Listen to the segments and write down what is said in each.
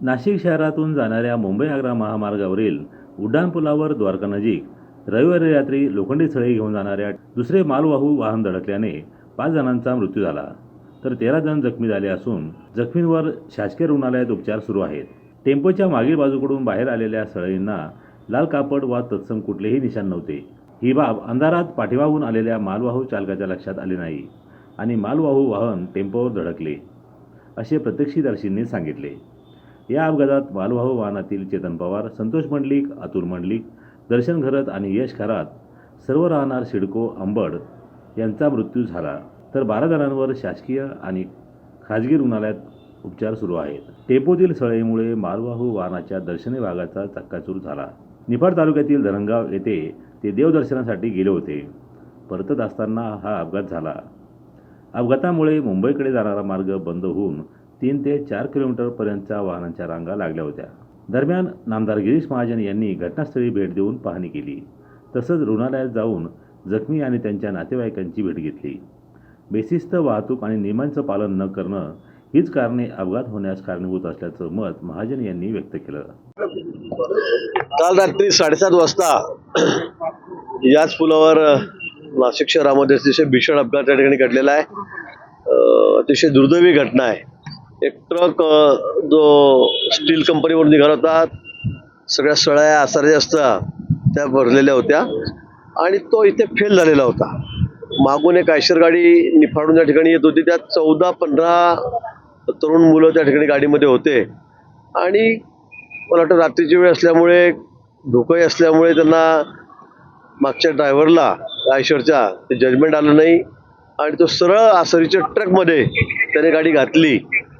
नाशिक शहरातून जाणाऱ्या मुंबई आग्रा महामार्गावरील उड्डाणपुलावर द्वारकानजीक रविवारी रात्री लोखंडी सळी घेऊन जाणाऱ्या दुसरे मालवाहू वाहन धडकल्याने पाच जणांचा मृत्यू झाला. तर तेरा जण जखमी झाले असून जखमींवर शासकीय रुग्णालयात उपचार सुरू आहेत. टेम्पोच्या मागील बाजूकडून बाहेर आलेल्या सळईंना लाल कापड वा तत्सम कुठलेही निशाण नव्हते. ही बाब अंधारात पाठीमागून आलेल्या मालवाहू चालकाच्या लक्षात आली नाही आणि मालवाहू वाहन टेम्पोवर धडकले असे प्रत्यक्षदर्शींनी सांगितले. या अपघातात मालवाहू वाहनातील चेतन पवार संतोष मंडलिक अतुल मंडलिक दर्शन घरत आणि यश खरात सर्व राहणार सिडको अंबड यांचा मृत्यू झाला. तर बारा जणांवर शासकीय आणि खाजगी रुग्णालयात उपचार सुरू आहेत. टेपोतील सळईमुळे मालवाहू वाहनाच्या दर्शनी भागाचा चक्काचूर झाला. निफाड तालुक्यातील धरणगाव येथे ते देवदर्शनासाठी गेले होते. परतत असताना हा अपघात झाला. अपघातामुळे मुंबईकडे जाणारा मार्ग बंद होऊन तीन ते चार किलोमीटरपर्यंतच्या वाहनांच्या रांगा लागल्या होत्या. दरम्यान नामदार गिरीश महाजन यांनी घटनास्थळी भेट देऊन पाहणी केली. तसंच रुग्णालयात जाऊन जखमी आणि त्यांच्या नातेवाईकांची भेट घेतली. बेशिस्त वाहतूक आणि नियमांचं पालन न करणं हीच कारणे अपघात होण्यास कारणीभूत असल्याचं मत महाजन यांनी व्यक्त केलं. काल रात्री साडेसात वाजता याच पुलावर नाशिक शहरामध्ये अतिशय भीषण अपघात त्या ठिकाणी घडलेला आहे. अतिशय दुर्दैवी घटना आहे. एक ट्रक जो स्टील कंपनीवरून निघाला होता सगळ्या सळ्या आसाऱ्या असता त्या भरलेल्या होत्या. आणि तो इथे फेल झालेला होता. मागून एक आयशर गाडी निफाडून त्या ठिकाणी येत होती. त्यात चौदा पंधरा तरुण मुलं त्या ठिकाणी गाडीमध्ये होते. आणि मला वाटतं रात्रीची वेळ असल्यामुळे धोकाही असल्यामुळे त्यांना मागच्या ड्रायव्हरला आयशरच्या ते जजमेंट आलं नाही. आणि तो सरळ आसरीच्या ट्रकमध्ये त्याने गाडी घातली.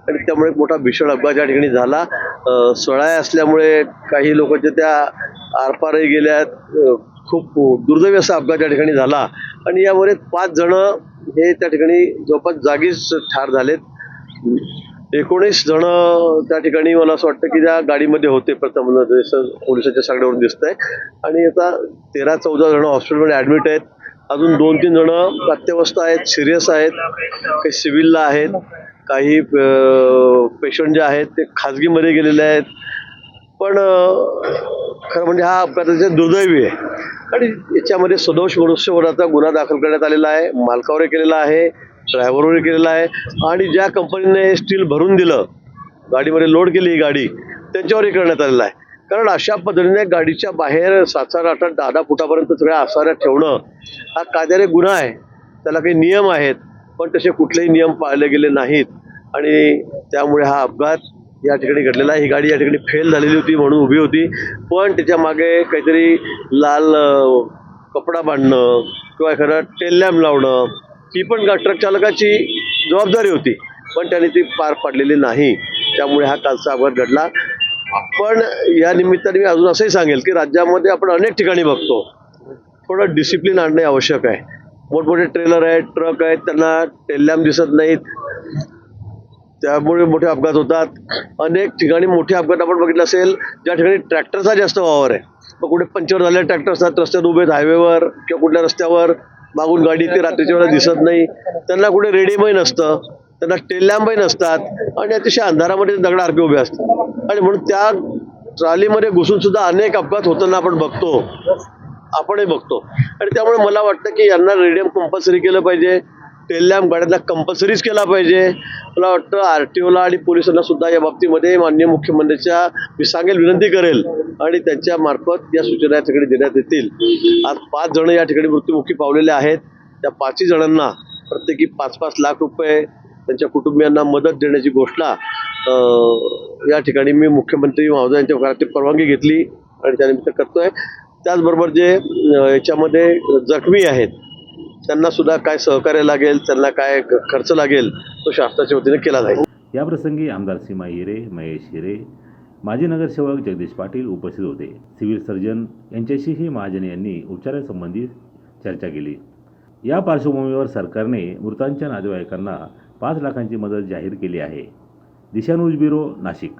आणि त्यामुळे मोठा भीषण अपघात या ठिकाणी झाला. सोळा सळाय असल्यामुळे काही लोकांच्या त्या आरपारही गेल्यात खूप दुर्दैवी असा अपघात या ठिकाणी झाला. आणि यामध्ये पाच जण हे त्या ठिकाणी जवळपास जागीच ठार झालेत. एकोणीस जण त्या ठिकाणी मला असं वाटतं की त्या गाडीमध्ये होते. प्रथम म्हणजे जसं पोलिसाच्या सांगण्यावरून आहे आणि आता तेरा चौदा जण हॉस्पिटलमध्ये ॲडमिट आहेत. अजून दोन तीन जण अत्यवस्थ आहेत सिरियस आहेत. काही सिव्हिलला आहेत. काही पेशंट जे आहेत ते खाजगीमध्ये गेलेले आहेत. पण खरं म्हणजे हा अपघाताचे दुर्दैवी आहे. आणि याच्यामध्ये सदोष मनुष्यवधाचा गुन्हा दाखल करण्यात आलेला आहे मालकावरही केलेला आहे ड्रायव्हरवरही केलेला आहे. आणि ज्या कंपनीने हे स्टील भरून दिलं गाडीमध्ये लोड केली ही गाडी त्यांच्यावरही करण्यात आलेला आहे. कारण अशा पद्धतीने गाडीच्या बाहेर सात सात आठ आठ दहा दहा फुटापर्यंत सगळ्या आसाऱ्या ठेवणं हा कायद्याने गुन्हा आहे. त्याला काही नियम आहेत पण तसे कुठलेही नियम पाळले गेले नाहीत. आणि त्यामुळे हा अपघात या ठिकाणी घडलेला ही गाडी या ठिकाणी फेल झालेली होती म्हणून उभी होती. पण त्याच्यामागे काहीतरी लाल कपडा बांधणं किंवा एखादा टेल लावणं ही पण ट्रक चालकाची जबाबदारी होती. पण त्याने ती पार पाडलेली नाही. त्यामुळे हा कालचा अपघात घडला. पण या निमित्ताने मी अजून असंही सांगेल की राज्यामध्ये आपण अनेक ठिकाणी बघतो. थोडं डिसिप्लिन आणणे आवश्यक आहे. मोठमोठे ट्रेलर आहेत ट्रक आहेत त्यांना टेल्लॅम दिसत नाहीत. त्यामुळे मोठे अपघात होतात. अनेक ठिकाणी मोठे अपघात आपण बघितलं असेल ज्या ठिकाणी ट्रॅक्टरचा जास्त वावर आहे. मग कुठे पंक्चर झालेले ट्रॅक्टर असतात रस्त्यात उभे आहेत हायवेवर किंवा कुठल्या रस्त्यावर मागून गाडी ते रात्रीच्या वेळेला दिसत नाही. त्यांना कुठे रेडीमही नसतं त्यांना टेल्लॅम्पही नसतात आणि अतिशय अंधारामध्ये दगड आरपी उभे असतात. आणि म्हणून त्या ट्रॉलीमध्ये घुसून सुद्धा अनेक अपघात होताना आपण बघतो. आपणही बघतो. आणि त्यामुळे मला वाटतं की यांना रेडियम कंपल्सरी केलं पाहिजे. टेल्लॅम्प गाड्यांना कंपल्सरीच केला पाहिजे. मला वाटतं आर टी ओला आणि पोलिसांना सुद्धा या बाबतीमध्ये माननीय मुख्यमंत्र्यांच्या मी सांगेल विनंती करेल आणि त्यांच्या मार्फत या सूचना या ठिकाणी देण्यात येतील. आज पाच जण या ठिकाणी मृत्युमुखी पावलेले आहेत. त्या पाचही जणांना प्रत्येकी पाच पाच लाख रुपये त्यांच्या कुटुंबियांना मदत देण्याची घोषणा या ठिकाणी मी मुख्यमंत्री महोदयांच्या घरातील परवानगी घेतली आणि त्यानिमित्त करतोय. त्याचबरोबर जे याच्यामध्ये जखमी आहेत त्यांना सुद्धा काय सहकार्य लागेल त्यांना काय खर्च लागेल तो शासनाच्या वतीने केला जाईल. याप्रसंगी आमदार सीमा हिरे महेश हिरे माजी नगरसेवक जगदीश पाटील उपस्थित होते. सिव्हिल सर्जन यांच्याशीही महाजन यांनी उपचारासंबंधी चर्चा केली. या पार्श्वभूमीवर सरकारने मृतांच्या नातेवाईकांना पाच लाखांची मदत जाहीर केली आहे. दिशानुज ब्युरो नाशिक.